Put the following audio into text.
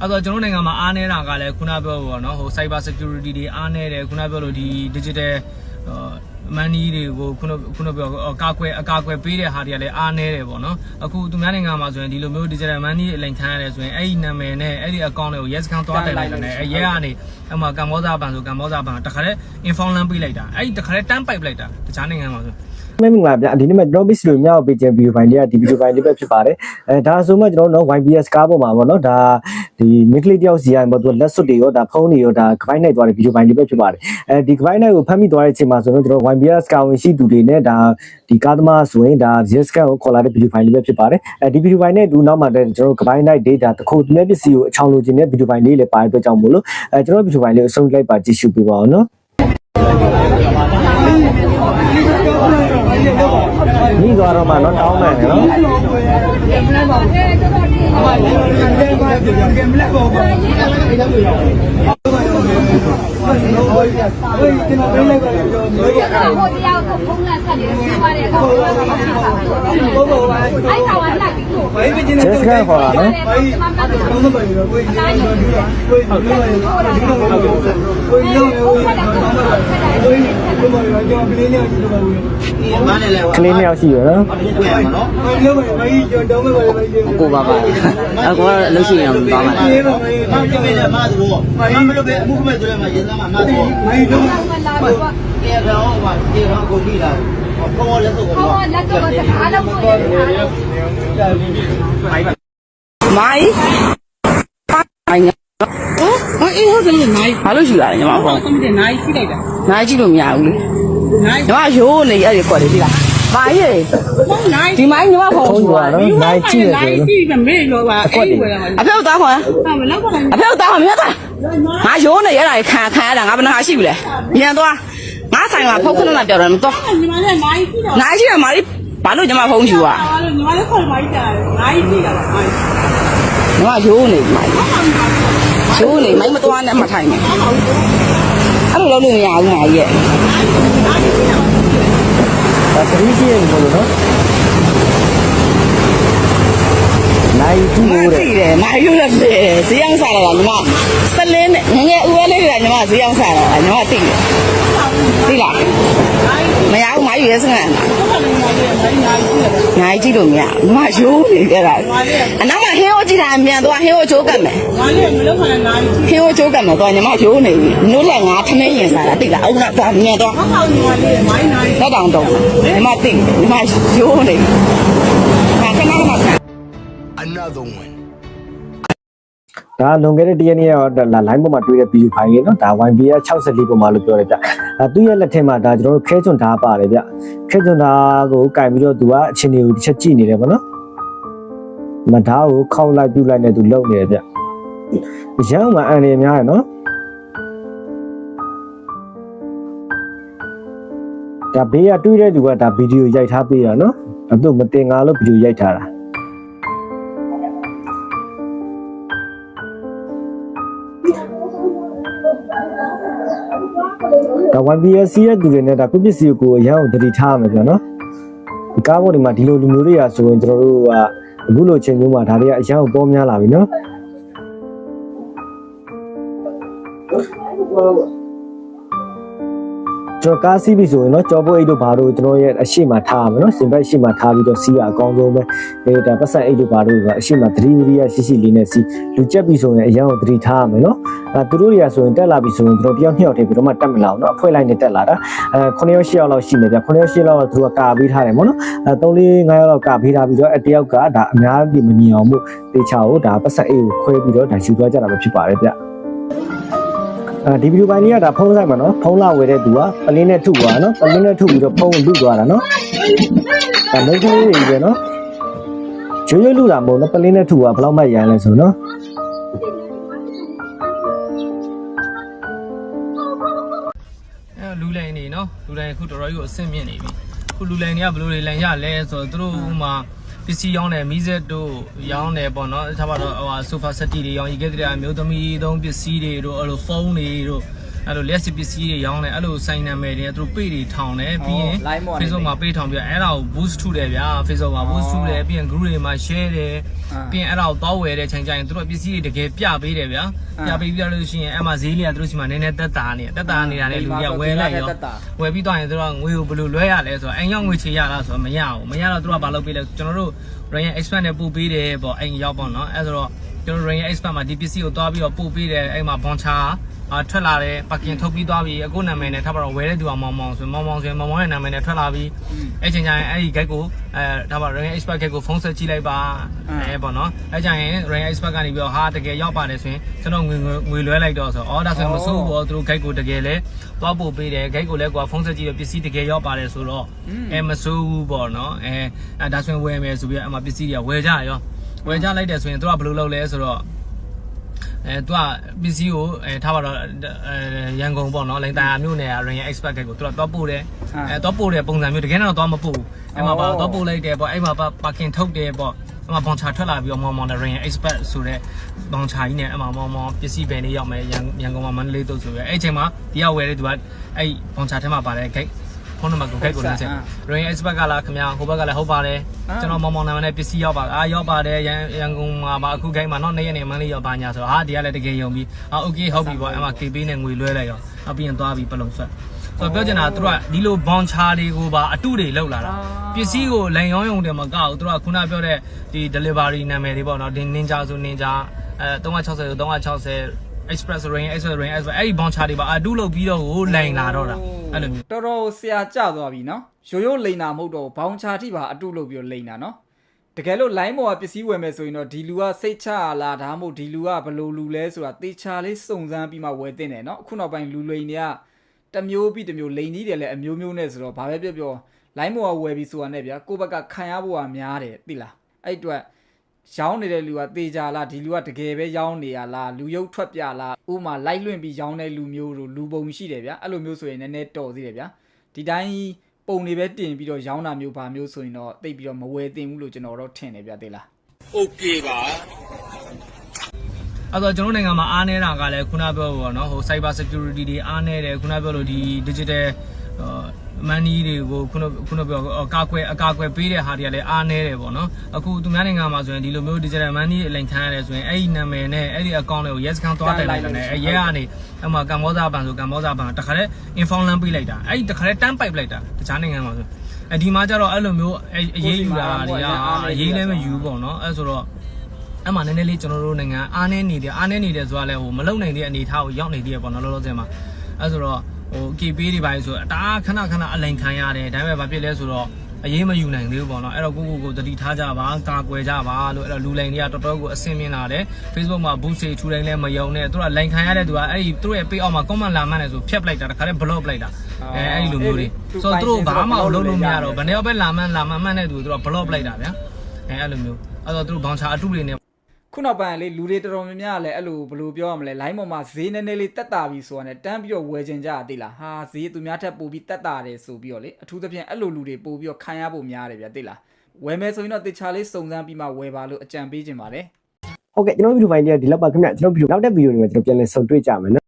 အဲ့တော့ကျွန်တော်နိုင်ငံမှာအားနေတာကလည်းခုနပြောပေါ့နော်ဟို cyber security တွေအားနေတယ်ခုနပြောလို့ဒီ digital မန်နီတွေကိုခုနခုနပြောကာကွယ်အကာကွယ်ပေးတဲ့ဟာတွေကလည်းအားနေတယ်ပေါ့နော်အခုသူများနိုင်ငံမှာဆိုရင်ဒီလိုမျိုး digital money အလိန်ခံရတယ်ဆိုရင်အဲ့ဒီနာမည်နဲ့အဲ့ဒီ account တွေကို yes account သွားတယ်လိုက်တယ်အဲ့ရဲကနေအမှကမ္ဘောဇာဘဏ်ဆိုကမ္ဘောဇာဘဏ်တခါတည်း inform လမ်းပေးလိုက်တာအဲ့ဒီတခါတည်းတန်းပိုက်လိုက်တာတခြားနိုင်ငံမှာဆို မင်္ဂလာဗျာဒီနေ့မှာကျွန်တော် Miss တို့ညောက်ပေးခြင်း video file လေးကဒီ video file လေးပဲဖြစ်ပါတယ်အဲဒါဆိုမှကျွန်တော်တို့နော် YBS ကားပေါ်မှာပေါ့နော်ဒါဒီ mic လေးတယောက်စီရရင်ပေါ့သူလက်စွပ်တွေရောဒါဖုန်းတွေရောဒါကပိုင်းနိုင်သွားတဲ့ video file လေးပဲဖြစ်ပါတယ်အဲဒီကပိုင်းနိုင်ကိုဖမ်းမိသွားတဲ့အချိန်မှာဆိုတော့ကျွန်တော် YBS ကာဝင်ရှိသူတွေနဲ့ဒါဒီကားသမားဆိုရင်ဒါ yes scan ကိုခေါ်လာတဲ့ video file လေးပဲဖြစ်ပါတယ်အဲဒီ video file နဲ့ဒူနောက်မှာတဲ့ကျွန်တော်ကပိုင်းနိုင် data တခုသူများပစ္စည်းကိုအချောင်လိုချင်တဲ့ video file လေးလည်းပါတဲ့အတွက်ကြောင့်မို့လို့အဲကျွန်တော် video file လေးကိုအဆုံးလိုက်ပါကြည့်ရှုပေးပါအောင်နော် ပြီးသွားတော့မှတော့တောင်းမယ်နော်ကျေးဇူးတင်ပါတယ်နော် က်နေစီးပါတယ်ဟုတ်ကဲ့ဟုတ်ကဲ့အဲ့ကောင်ကလိုက်ပြီးကိုဂျက်စကာခေါ်တာနော်မမကတော့ကလေးနှစ်ယောက်ရှိရနော်ကိုပါပါအကောအလုပ်ရှိရင်ပါမှာဘာကြည့်နေလဲမသူတော့မမလို့ပဲအမှုမဲ့ဆိုလဲမရင်သားမှာမသူတော့လာတော့တေရောဘာတေရောကိုပြီးလာဘောလက်စုပ်ဟောကောလက်တော့တခါတော့ကိုရမိုင်းမိုင်းဟမ် အေးဟုတ်တယ်နိုင်ဘာလို့ရှိလာလဲညီမဟုတ်တမတဲ့နိုင်ရှိလိုက်တာနိုင်ကြည့်လို့မရဘူးလေနိုင်ညီမရိုးနေအဲ့ဒီကွက်တယ်ဒီလားမိုင်းရေဟုတ်နိုင်ဒီမိုင်းညီမဖုန်းဖုန်းယူရနော်နိုင်ကြည့်ရဆိုနိုင်နော်ကြည့်မမေ့လို့ပါအဲ့ဝယ်ရမှာအဖေတို့သားခွန်ဟာမလောက်ပါနဲ့အဖေတို့သားခွန်မြတ်သားငါရိုးနေရတာခံခံရတာငါဘယ်နှခါရှိပြီလဲမြန်သွားငါဆိုင်မှာဖုန်းခဏလောက်ပြောတယ်မတော့ညီမလည်းနိုင်ကြည့်တော့နိုင်ရှိရမာရီဘာလို့ညီမဖုန်းယူอ่ะဟာလို့ညီမလည်းခေါ်မိုင်းတာနိုင်ကြည့်တာပါနိုင်ညီမရိုးနေမိုင်းရိုး နေမိုင်းမသွားနဲ့မှထိုင်မယ်အဲ့လိုလုပ်လို့မရဘူးငါကြီးရဲ့ဒါသတိရှိရင်ဘယ်လိုနော်နိုင်ကြည့်မလို့တဲ့သိတယ်။နိုင်ရုပ်လည်းပဲဈေးအောင်စားတာကညီမစလင်းနဲ့ငငယ်ဦးဝဲလေးတွေကညီမဈေးအောင်စားတာညီမသိတယ်။သိလား။ မရဘူးမယူရဲစငန်။နိုင်ကြည့်လို့မရဘူး။ညီမရိုးနေကြတာ။အနောက်မှာဟင်းဟိုကြည့်တာမြန်သွားဟင်းဟိုချိုးကတ်မယ်ငါလည်းမလောက်ပါနဲ့နိုင်။ဟင်းဟိုချိုးကတ်မယ်သွားညီမရိုးနေပြီ။နိုးလက်ငါထမင်းရင်စားတာသိလား။အုံနောက်သွားမြန်သွားဟောက်ညီမလည်းမိုင်းနိုင်လက်တောင်တော့ညီမသိညီမရိုးနေပြီ။ဟာခဏခဏခံ Another one. ဒါလွန်ခဲ့တဲ့တရက်နေ့ရောလာ line ပေါ်မှာတွေ့တဲ့ video file လေးနော်ဒါ YBS 64ပေါ်မှာလို့ပြောတယ် ဗျအဲသူ့ရဲ့လက်ထက်မှာဒါကျွန်တော်တို့ခဲချွန်ဓာတ်ပါတယ်ဗျခဲချွန်ဓာတ်ကိုကင်ပြီးတော့သူကအခြေအနေကိုတစ်ချက်ကြည့်နေတယ်ပေါ့နော်မဓာတ်ကိုခောက်လိုက်ပြုတ်လိုက်နဲ့သူလုံနေတယ်ဗျရမ်းမှာအန်ရများရနော်ဒါဘေးကတွေးတဲ့သူကဒါဗီဒီယိုရိုက်ထားပေးတာနော်အဲ့သူမတင်ငါလို့ဗီဒီယိုရိုက်ထားတာ ဒါ YBS ရဲ့သူတွေနဲ့ဒါကိုပစ္စည်းကိုအရန်ကိုတတိထားရမယ်ပြောနော်ဒီကားပေါ်ဒီမှာဒီလိုလူမျိုးတွေကဆိုရင်ကျွန်တော်တို့ကအခုလိုချင်းမျိုးမှာဒါတွေကအရန်ကိုပေါများလာပြီနော် ကျွန်တော်ကားစီးပြီဆိုရင်တော့ကြော်ပိုးအိတ်တို့ဘာတို့ကျွန်တော်ရဲ့အရှိမထားရမယ်နော်စင်ဘက်ရှိမထားပြီးတော့စီးရအကောင်းဆုံးပဲအဲဒါပတ်စံအိတ်တို့ဘာတို့ကအရှိမသတိဝိရိယရှိရှိလေးနဲ့စီးလူကြက်ပြီဆိုရင်အရန်ကိုသတိထားရမယ်နော်အဲသူတို့တွေကဆိုရင်တက်လာပြီဆိုရင်ကျွန်တော်တယောက်နှစ်ယောက်တည်းပြီးတော့မှတက်မလာဘူးနော်အဖွဲလိုက်နဲ့တက်လာတာအဲ9ယောက်10ယောက်လောက်ရှိမယ်ဗျ9ယောက်10ယောက်လောက်သူကကာပေးထားတယ်ပေါ့နော်အဲ3 4 5ယောက်လောက်ကာပေးထားပြီးတော့အတယောက်ကဒါအများကြီးမမြင်အောင်မှုတေချာကိုဒါပတ်စံအိတ်ကိုခွဲပြီးတော့ဒါယူသွားကြတာပဲဖြစ်ပါတယ်ဗျအဲ ဒီဗီဒီယိုပိုင်းလေးကဒါဖုန်းဆိုင်မှာနော်ဖုန်းလာဝယ်တဲ့သူကပလင်းနဲ့ထုသွားနော်ပလင်းနဲ့ထုပြီးတော့ဖုန်းကိုလုသွားတာနော်ဒါမိတ်ကလေးတွေပဲနော်ရွရွလုတာမဟုတ်နော်ပလင်းနဲ့ထုကဘယ်လောက်မှရမ်းလဲဆိုနော်အဲလူလိုင်းနေနော်လူလိုင်းအခုတော်တော်ကြီးကိုအဆင့်မြင့်နေပြီအခုလူလိုင်းတွေကဘယ်လိုတွေလိုင်းရလဲဆိုတော့သူတို့ဥမာ ပစ္စည်းရောင်းတယ်မီးစက်တို့ရောင်းတယ်ပေါ့နော်ထားပါတော့ဟိုဆိုဖာစက်တီတွေရောင်းရီခဲ့တဲ့အမျိုးသမီးသုံးပစ္စည်းတွေတို့အဲ့လိုဖုန်းတွေတို့ အဲအဲ့လိုလက်စစ်ပစ္စည်းတွေရောင်းတယ်အဲ့လိုစိုင်းနာမည်တွေသူတို့ပေတွေထောင်တယ်ပြီးရင် line ပေါ်ကနေ Facebook မှာပေထောင်ပြီးတော့အဲ့ဒါကို boost ထုတယ်ဗျာ Facebook မှာ boost ထုတယ်ပြီးရင် group တွေမှာ share တယ်အာပြီးရင်အဲ့ဒါကိုတောင်းဝယ်တဲ့ချိန်ကျရင်သူတို့ပစ္စည်းတွေတကယ်ပြပေးတယ်ဗျာအာပြပေးပြလို့ရှိရင်အဲ့မှာဈေးလေးကသူတို့ရှိမှနည်းနည်းတက်တာနေတက်တာနေတာနဲ့လူတွေကဝယ်လိုက်ရောတက်တာဝယ်ပြီးတော့ရင်သူတို့ကငွေကိုဘယ်လိုလွှဲရလဲဆိုတော့အိမ်ရောက်ငွေချေရလားဆိုတော့မရဘူးမရတော့သူတို့ကဘာလုပ်ပေးလဲကျွန်တော်တို့ Rain Expert နဲ့ပို့ပေးတယ်ပေါ့အိမ်ရောက်ပေါ့နော်အဲ့ဆိုတော့ ကျွန်တော် Rain Expert မှာဒီပစ္စည်းကိုသွားပြီးတော့ပို့ပေးတယ်အဲ့မှာဘွန်ချာအာထွက်လာတယ်ပါကင်ထုတ်ပြီးသွားပြီအခုနာမည်နဲ့ထားပါတော့ဝယ်တဲ့သူကမောင်မောင်ဆိုမောင်မောင်ဆိုရင်မောင်မောင်ရဲ့နာမည်နဲ့ထွက်လာပြီအဲ့ချိန်ကျရင်အဲ့ဒီ gate ကိုအဲထားပါ Rain Expert gate ကိုဖုန်းဆက်ကြည့်လိုက်ပါအဲပေါ့နော်အဲ့ကျရင် Rain Expert ကနေပြီးတော့ဟာတကယ်ရောက်ပါတယ်ဆိုရင်ကျွန်တော်ငွေငွေလွှဲလိုက်တော့ဆိုအော်ဒါဆိုရင်မစိုးဘူးပေါ့သူတို့ gate ကိုတကယ်လဲသွားပို့ပေးတယ် gate ကိုလည်းကွာဖုန်းဆက်ကြည့်တော့ပစ္စည်းတကယ်ရောက်ပါတယ်ဆိုတော့အဲမစိုးဘူးပေါ့နော်အဲအဲဒါဆိုရင်ဝယ်မယ်ဆိုပြီးတော့အမှပစ္စည်းတွေကဝယ်ကြရော ဝယ်ကြလိုက်တယ်ဆိုရင်သူကဘယ်လိုလုပ်လဲဆိုတော့အဲသူကပစ္စည်းကိုအဲထားပါတော့အဲရန်ကုန်ပေါ့နော်လိန်တာယာမြို့နယ်က Rain Expert Gate ကိုသူကသွားပို့တယ်အဲသွားပို့တဲ့ပုံစံမျိုးတကယ်တော့သွားမပို့ဘူးအဲ့မှာပါသွားပို့လိုက်တယ်ပေါ့အဲ့မှာပါပါကင်ထုတ်တယ်ပေါ့အဲ့မှာဘောင်ချာထွက်လာပြီးတော့မောင်မောင်နဲ့ Rain Expert ဆိုတဲ့ဘောင်ချာကြီးနဲ့အဲ့မှာမောင်မောင်ပစ္စည်းပဲလေးရောက်မယ်ရန်ရန်ကုန်မှာမန္တလေးတို့ဆိုရယ်အဲ့အချိန်မှာဒီကဝယ်တဲ့သူကအဲ့ဘောင်ချာထဲမှာပါတဲ့ gate ဖုန်းနံပါတ်ကို gate ကိုလည်းဆက် Rain Expert ကလားခင်ဗျာဟိုဘက်ကလည်းဟုတ်ပါတယ်ကျွန်တော်မောင်မောင်နာမည်နဲ့ပစ္စည်းရောက်ပါအာရောက်ပါတယ်ရန်ရန်ကုန်မှာပါအခု gate မှာတော့နေ့ရက်နေ့မန္တလေးရောက်ပါညာဆိုတော့ဟာဒီကလည်းတကယ်ယုံပြီးအာ okay ဟုတ်ပြီပေါ့အဲ့မှာ KB နဲ့ငွေလွှဲလိုက်ရောနောက်ပြီးရင်သွားပြီးပလုံဆွတ်ဆိုတော့ပြောချင်တာကသူတို့ကဒီလိုဘောင်ချာတွေကိုပါအတုတွေလောက်လာတာပစ္စည်းကိုလိန်ရောင်းရုံတည်းမကောက်ဘူးသူတို့ကခုနပြောတဲ့ဒီ delivery နာမည်တွေပေါ့နော်ဒီ ninja ဆို ninja အဲ360ဆို360 express rain express rain express အဲ့ဒီဘောင်ချာတွေပါအတုလုပ်ပြီးတော့ကိုလိန်လာတော့တာအဲ့လိုမျိုးတော်တော်ဆရာကြသွားပြီနော်ရိုးရိုးလိန်တာမဟုတ်တော့ဘူးဘောင်ချာတိပါအတုလုပ်ပြီးတော့လိန်တာနော်တကယ်လို့ line ပေါ်ကပစ္စည်းဝယ်မယ်ဆိုရင်တော့ဒီလူကစိတ်ချရလားဒါမှမဟုတ်ဒီလူကဘယ်လိုလူလဲဆိုတာတေချာလေးစုံစမ်းပြီးမှဝယ်တင်တယ်နော်အခုနောက်ပိုင်းလူလိန်တွေကတစ်မျိုးပြီးတစ်မျိုးလိန်ကြီးတယ်လည်းအမျိုးမျိုးနဲ့ဆိုတော့ဘာပဲပြောပြော line ပေါ်ကဝယ်ပြီးဆိုတာနဲ့ဗျာကိုယ့်ဘက်ကခံရဖို့ကများတယ်သိလားအဲ့အတွက် ရောင်းနေတဲ့လူကတေချာလားဒီလူကတကယ်ပဲရောင်းနေရလားလူရုပ်ထွက်ပြလားဥပမာလိုက်လွင့်ပြီးရောင်းတဲ့လူမျိုးတို့လူပုံရှိတယ်ဗျာအဲ့လိုမျိုးဆိုရင်နည်းနည်းတော်သေးတယ်ဗျာဒီတိုင်းပုံတွေပဲတင်ပြီးတော့ရောင်းတာမျိုးပါမျိုးဆိုရင်တော့တိတ်ပြီးတော့မဝယ်သင့်ဘူးလို့ကျွန်တော်တော့ထင်တယ်ဗျသိလားအဲ့တော့ကျွန်တော်နိုင်ငံမှာအားနေတာကလည်းခုနပြောပေါ့နော်ဟို cyber security တွေအားနေတယ်ခုနပြောလို့ဒီ digital money တွေကိုခုနခုနပြောအကာအကွယ်အကာအကွယ်ပေးတဲ့ဟာတွေကလည်းအားနေတယ်ပေါ့နော်အခုသူများနိုင်ငံမှာဆိုရင်ဒီလိုမျိုး digital money အလိမ်ခံရတယ်ဆိုရင်အဲ့ဒီနာမည်နဲ့အဲ့ဒီ account တွေကို yes account သွားတယ်လိုက်တယ်အဲ့ရဲကနေအမှကမ္ဘောဇာဘဏ်ဆိုကမ္ဘောဇာဘဏ်တခါတည်း inform လမ်းပေးလိုက်တာအဲ့ဒီတခါတည်းတန်းပိုက်လိုက်တာတခြားနိုင်ငံမှာဆိုအဒီမှာကျတော့အဲ့လိုမျိုးအရေးယူတာတွေကအရေးလည်းမယူပေါ့နော်အဲ့ဆိုတော့အဲ့မှာနည်းနည်းလေးကျွန်တော်တို့နိုင်ငံအားနည်းနေတယ်အားနည်းနေတယ်ဆိုတာလဲဟိုမလုံနိုင်တဲ့အနေအထားကိုရောက်နေသေးရပေါ့နော်လောလောဆယ်မှာအဲ့ဆိုတော့ ဟို KP တွေပိုင်းဆိုအတားခဏခဏအလိန်ခံရတယ်ဒါပေမဲ့ဘာဖြစ်လဲဆိုတော့အရေးမယူနိုင်သေးဘူးပေါ့နော်အဲ့တော့ကိုကိုကိုတတိထားကြပါကာကွယ်ကြပါလို့အဲ့တော့လူလိန်တွေကတော်တော်ကိုအဆင်မြင်လာတယ် Facebook မှာ boost တွေထူတိုင်းလဲမယုံနဲ့သူကလိန်ခံရတဲ့သူကအဲ့ဒီသူတို့ရဲ့ page အောက်မှာ comment လာမှန်းတယ်ဆိုဖျက်ပလိုက်တာတခါတည်း block ပလိုက်တာအဲအဲ့ဒီလိုမျိုးတွေဆိုတော့သူတို့ဘာမှလုပ်လို့မရတော့ဘယ်နှစ်ယောက်ပဲလာမှန်းလာမှန်းမှန်းတဲ့သူတို့က block ပလိုက်တာဗျာအဲအဲ့လိုမျိုးအဲ့တော့သူတို့ဘောင်ချာအတုတွေနဲ့ ခုနောက်ပိုင်းကလေလူတွေတော်တော်များများကလည်းအဲ့လိုဘယ်လိုပြောရမလဲ line ပေါ်မှာဈေးနည်းနည်းလေးတက်တာပြီဆိုတာနဲ့တန်းပြီးတော့ဝယ်ချင်ကြတာသိလားဟာဈေးသူများထက်ပိုပြီးတက်တာတယ်ဆိုပြီးတော့လေအထူးသဖြင့်အဲ့လိုလူတွေပိုပြီးတော့ခံရဖို့များတယ်ဗျသိလားဝယ်မယ်ဆိုရင်တော့တေချာလေးစုံစမ်းပြီးမှဝယ်ပါလို့အကြံပေးချင်ပါတယ်ဟုတ်ကဲ့ကျွန်တော်ဗီဒီယိုပိုင်းလေးကဒီလောက်ပါခင်ဗျကျွန်တော်ဗီဒီယိုနောက်တဲ့ဗီဒီယိုတွေမှာကျွန်တော်ပြန်လည်ဆုံတွေ့ကြမယ်နော်